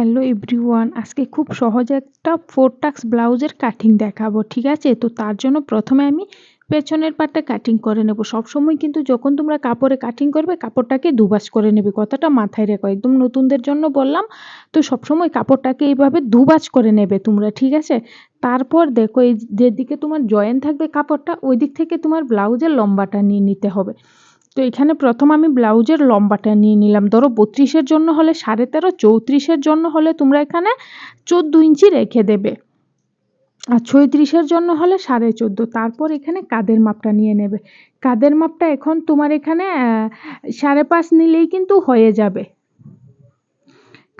Hello everyone আজকে খুব সহজে একটা ফোর টাক্স ব্লাউজের কাটিং দেখাবো ঠিক আছে? তো তার জন্য প্রথমে আমি পেছনের পাটটা কাটিং করে নেব। সবসময় কিন্তু যখন তোমরা কাপড়ে কাটিং করবে কাপড়টাকে দুবাস করে নেবে। কথাটা মাথায় রেখো একদম নতুনদের জন্য বললাম। তো সবসময় কাপড়টাকে এইভাবে দুবাস করে নেবে তোমরা ঠিক আছে? তারপর দেখো এই যেদিকে তোমার জয়েন থাকবে কাপড়টা ওই দিক থেকে তোমার ব্লাউজের লম্বাটা নিয়ে নিতে হবে। তো এখানে প্রথম আমি ব্লাউজের লম্বাটা নিয়ে নিলাম। ধরো বত্রিশের জন্য হলে সাড়ে তেরো, চৌত্রিশের জন্য হলে তোমরা এখানে চোদ্দ ইঞ্চি রেখে দেবে। আর ছয়ত্রিশের জন্য হলে সাড়ে চোদ্দ। তারপর এখানে কাদের মাপটা নিয়ে নেবে? কাদের মাপটা এখন তোমার এখানে সাড়ে পাঁচ নিলেই কিন্তু হয়ে যাবে।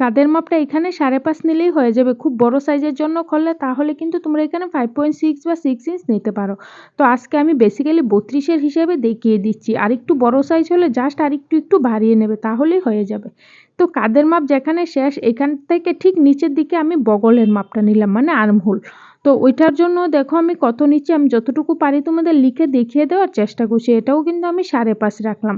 কাদের মাপটা এখানে সাড়ে পাঁচ নিলেই হয়ে যাবে। খুব বড় সাইজের জন্য করলে তাহলে কিন্তু তোমরা এখানে ফাইভ পয়েন্ট সিক্স বা সিক্স ইঞ্চ নিতে পারো। তো আজকে আমি বেসিক্যালি বত্রিশের হিসেবে দেখিয়ে দিচ্ছি। আর একটু বড় সাইজ হলে জাস্ট আর একটু একটু বাড়িয়ে নেবে, তাহলেই হয়ে যাবে। তো কাদের মাপ যেখানে শেষ, এখান থেকে ঠিক নিচের দিকে আমি বগলের মাপটা নিলাম মানে আর্মহোল তো ওইটার জন্য দেখো আমি কত নিচে আমি যতটুকু পারি তোমাদের লিখে দেখিয়ে দেওয়ার চেষ্টা করছি। এটাও কিন্তু আমি সাড়ে পাঁচ রাখলাম।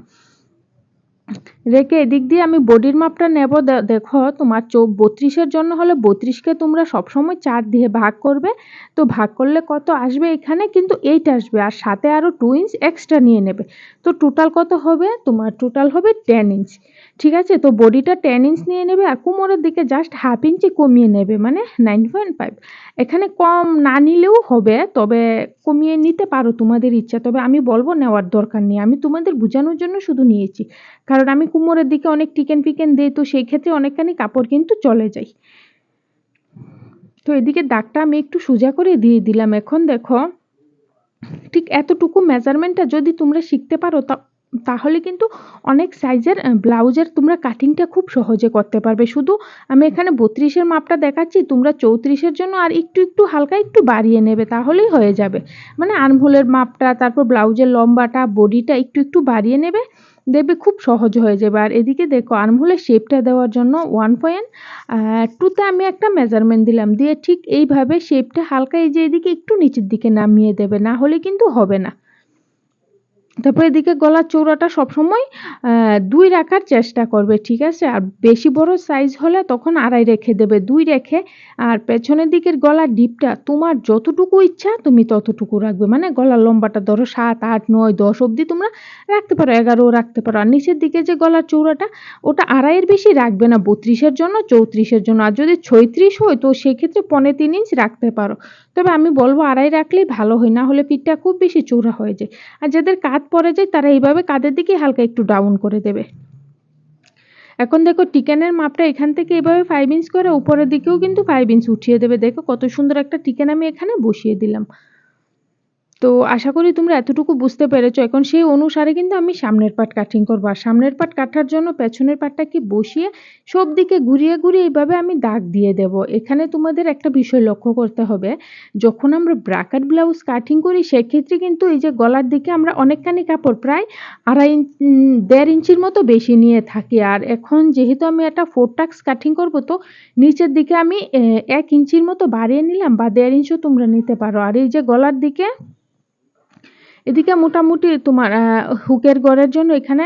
রেখে এদিক দিয়ে আমি বডির মাপটা নেব। দেখো তোমার চোখ বত্রিশের জন্য হলে বত্রিশকে তোমরা সবসময় চার দিয়ে ভাগ করবে। তো ভাগ করলে কত আসবে এখানে? কিন্তু এইট আসবে আর সাথে আরও টু ইঞ্চ এক্সট্রা নিয়ে নেবে। তো টোটাল কত হবে? তোমার টোটাল হবে টেন ইঞ্চ ঠিক আছে? তো বডিটা টেন ইঞ্চ নিয়ে নেবে আর কোমরের দিকে জাস্ট হাফ ইঞ্চি কমিয়ে নেবে মানে নাইন পয়েন্ট ফাইভ এখানে কম না নিলেও হবে, তবে কমিয়ে নিতে পারো তোমাদের ইচ্ছা। তবে আমি বলব নেওয়ার দরকার নেই। আমি তোমাদের বোঝানোর জন্য শুধু নিয়েছি। কারণ আমি কুমোরের দিকে অনেক টিকেন ফিকেন দিই, তো সেই ক্ষেত্রে অনেকখানি কাপড় কিন্তু চলে যায়। তো এদিকে দাগটা আমি একটু সোজা করে দিয়ে দিলাম এখন, দেখো। ঠিক এতটুকু মেজারমেন্টটা যদি তোমরা শিখতে পারো, তা তাহলে কিন্তু অনেক সাইজের ব্লাউজের তোমরা কাটিংটা খুব সহজে করতে পারবে। শুধু আমি এখানে বত্রিশের মাপটা দেখাচ্ছি, তোমরা চৌত্রিশের জন্য আর একটু একটু হালকা একটু বাড়িয়ে নেবে, তাহলেই হয়ে যাবে। মানে আর্মহোলের মাপটা, তারপর ব্লাউজের লম্বাটা, বডিটা একটু একটু বাড়িয়ে নেবে। দেখবে খুব সহজ হয়ে যাবে। আর এদিকে দেখো আর্মহোলের শেপটা দেওয়ার জন্য ওয়ান পয়েন্ট টুতে আমি একটা মেজারমেন্ট দিলাম। দিয়ে ঠিক এইভাবে শেপটা হালকা এই যে এদিকে একটু নিচের দিকে নামিয়ে দেবে, না হলে কিন্তু হবে না। তারপর এদিকে গলার চৌড়াটা সবসময় দুই রাখার চেষ্টা করবে, ঠিক আছে? আর বেশি বড় সাইজ হলে তখন আড়াই রেখে দেবে, দুই রেখে। আর পেছনের দিকের গলার ডিপটা তোমার যতটুকু ইচ্ছা তুমি ততটুকু রাখবে। মানে গলার লম্বাটা ধরো সাত, আট, নয়, দশ অবধি তোমরা রাখতে পারো এগারো রাখতে পারো। আর নিচের দিকে যে গলার চৌড়াটা ওটা আড়াইয়ের বেশি রাখবে না, বত্রিশের জন্য, চৌত্রিশের জন্য। আর যদি ছয়ত্রিশ হয়, তো সেক্ষেত্রে পনেরো তিন ইঞ্চ রাখতে পারো। তবে আমি বলব আড়াই রাখলেই ভালো হয়, না হলে পিঠটা খুব বেশি চৌড়া হয়ে যায়। আর যাদের কাঁধ পরে যায়, তারা এইভাবে কাঁধের দিকে হালকা একটু ডাউন করে দেবে। এখন দেখো টিকেনের মাপটা এখান থেকে এভাবে ফাইভ ইঞ্চ করে উপরের দিকেও কিন্তু ফাইভ ইঞ্চ উঠিয়ে দেবে। দেখো কত সুন্দর একটা টিকেন আমি এখানে বসিয়ে দিলাম। তো আশা করি তোমরা এতটুকু বুঝতে পেরেছ। এখন সেই অনুসারে কিন্তু আমি সামনের পাট কাটিং করব। আর সামনের পাট কাটার জন্য পেছনের পাটটাকে বসিয়ে সব দিকে ঘুরিয়ে ঘুরিয়ে এইভাবে আমি দাগ দিয়ে দেব। এখানে তোমাদের একটা বিষয় লক্ষ্য করতে হবে। যখন আমরা ব্রাকাট ব্লাউজ কাটিং করি, সেক্ষেত্রে কিন্তু এই যে গলার দিকে আমরা অনেকখানি কাপড় প্রায় আড়াই ইঞ্চ দেড় ইঞ্চির মতো বেশি নিয়ে থাকি। আর এখন যেহেতু আমি একটা ফোর টাক্স কাটিং করব, তো নিচের দিকে আমি এক ইঞ্চির মতো বাড়িয়ে নিলাম বা দেড় ইঞ্চও তোমরা নিতে পারো। আর এই যে গলার দিকে এদিকে মোটামুটি তোমার হুকের গড়ের জন্য এখানে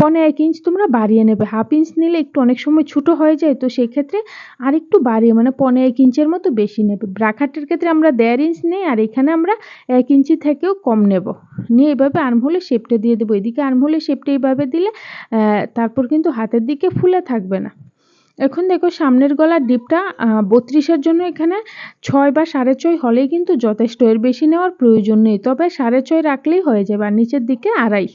পনে এক ইঞ্চ তোমরা বাড়িয়ে নেবে। হাফ ইঞ্চ নিলে একটু অনেক সময় ছোটো হয়ে যায়, তো সেই ক্ষেত্রে আর একটু বাড়িয়ে মানে পনে এক ইঞ্চের মতো বেশি নেবে। ব্রাখাটের ক্ষেত্রে আমরা দেড় ইঞ্চ নেই, আর এখানে আমরা এক ইঞ্চি থেকেও কম নেব। নিয়ে এইভাবে আর্মহোলে শেপটা দিয়ে দেবো। এদিকে আর্মহোলে শেপটা এইভাবে দিলে তারপর কিন্তু হাতের দিকে ফুলে থাকবে না। এখন দেখো সামনের গলার ডিপটা বত্রিশের জন্য এখানে ছয় বা সাড়ে ছয় হলেই কিন্তু যথেষ্ট। এর বেশি নেওয়ার প্রয়োজন নেই। তবে সাড়ে ছয় রাখলেই হয়ে যাবে। আর নিচের দিকে আড়াই।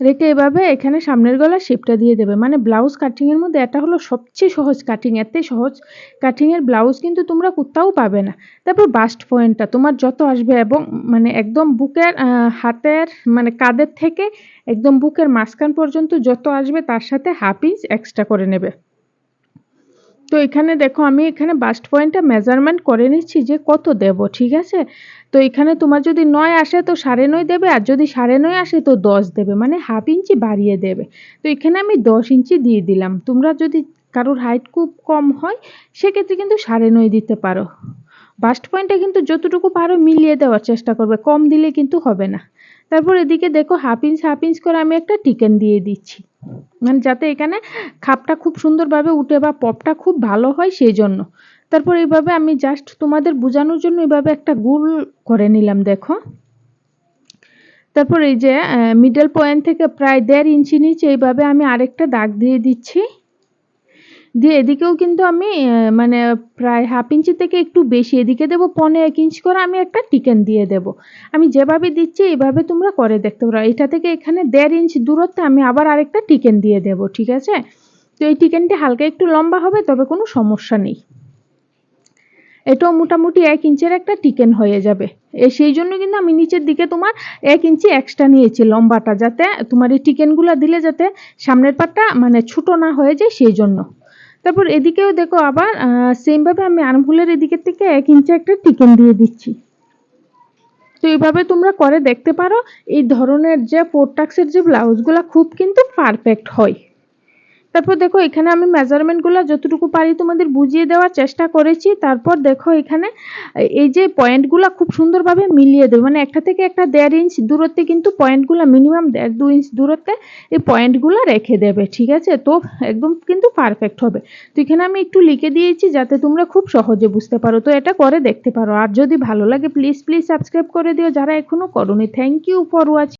রেখে এভাবে এখানে সামনের গলা শেপটা দিয়ে দেবে। মানে ব্লাউজ কাটিংয়ের মধ্যে এটা হলো সবচেয়ে সহজ কাটিং এতে সহজ কাটিংয়ের ব্লাউজ কিন্তু তোমরা কোথাও পাবে না। তারপর বাস্ট পয়েন্টটা তোমার যত আসবে এবং মানে একদম বুকের হাতের মানে কাদের থেকে একদম বুকের মাঝখান পর্যন্ত যত আসবে তার সাথে হাফ ইঞ্চ এক্সট্রা করে নেবে। তো এখানে দেখো আমি এখানে বাস্ট পয়েন্টটা মেজারমেন্ট করে নিচ্ছি যে কত দেব, ঠিক আছে? তো এখানে তোমার যদি নয় আসে তো সাড়ে নয় দেবে, আর যদি সাড়ে নয় আসে তো দশ দেবে মানে হাফ ইঞ্চি বাড়িয়ে দেবে। তো এখানে আমি দশ ইঞ্চি দিয়ে দিলাম। তোমরা যদি কারোর হাইট খুব কম হয়, সেক্ষেত্রে কিন্তু সাড়ে নয় দিতে পারো। বাস্ট পয়েন্টটা কিন্তু যতটুকু পারো মিলিয়ে দেওয়ার চেষ্টা করবে, কম দিলে কিন্তু হবে না। তারপর এদিকে দেখো হাফ ইঞ্চ হাফ ইঞ্চ করে আমি একটা টিকেন দিয়ে দিচ্ছি। মানে যাতে এখানে খাপটা খুব সুন্দরভাবে উঠে বা পপটা খুব ভালো হয় সেই জন্য তারপর এইভাবে আমি জাস্ট তোমাদের বোঝানোর জন্য এইভাবে একটা গুল করে নিলাম, দেখো। তারপর এই যে মিডল পয়েন্ট থেকে প্রায় দেড় ইঞ্চি নিচে এইভাবে আমি আরেকটা দাগ দিয়ে দিচ্ছি। দিয়ে এদিকেও কিন্তু আমি মানে প্রায় হাফ ইঞ্চি থেকে একটু বেশি, এদিকে দেবো পনে এক ইঞ্চ করে আমি একটা টিকেন দিয়ে দেব। আমি যেভাবে দিচ্ছি এইভাবে তোমরা করে দেখতে পারো। এটা থেকে এখানে দেড় ইঞ্চ দূরত্বে আমি আবার আরেকটা টিকেন দিয়ে দেব, ঠিক আছে? তো এই টিকেনটি হালকা একটু লম্বা হবে, তবে কোনো সমস্যা নেই। এটাও মোটামুটি এক ইঞ্চের একটা টিকেন হয়ে যাবে। এ, সেই জন্য কিন্তু আমি নিচের দিকে তোমার এক ইঞ্চি এক্সট্রা নিয়েছি লম্বাটা, যাতে তোমার এই টিকেনগুলো দিলে যাতে সামনের পাটটা মানে ছোটো না হয়ে যায়, সেই জন্য। তারপর এদিকেও দেখো আবার সেমভাবে আমি আর্মহুলের এদিকের থেকে এক ইঞ্চি একটা টিকেন দিয়ে দিচ্ছি। তো এইভাবে তোমরা করে দেখতে পারো। এই ধরনের যে ফোর টাক্সের যে ব্লাউজগুলো খুব কিন্তু পারফেক্ট হয়। তারপর দেখো, এখানে আমি মেজারমেন্টগুলো যতটুকু পারি তোমাদের বুঝিয়ে দেওয়ার চেষ্টা করেছি। তারপর দেখো, এখানে এই যে পয়েন্টগুলো খুব সুন্দরভাবে মিলিয়ে দেবে। মানে একটা থেকে একটা দেড় ইঞ্চ দূরত্বে কিন্তু পয়েন্টগুলো মিনিমাম দেড় দু ইঞ্চ দূরত্বে এই পয়েন্টগুলো রেখে দেবে, ঠিক আছে? তো একদম কিন্তু পারফেক্ট হবে। তো এখানে আমি একটু লিখে দিয়েছি যাতে তোমরা খুব সহজে বুঝতে পারো। তো এটা করে দেখতে পারো। আর যদি ভালো লাগে প্লিজ প্লিজ সাবস্ক্রাইব করে দিও। যারা এখনও করোনি থ্যাংক ইউ ফর ওয়াচিং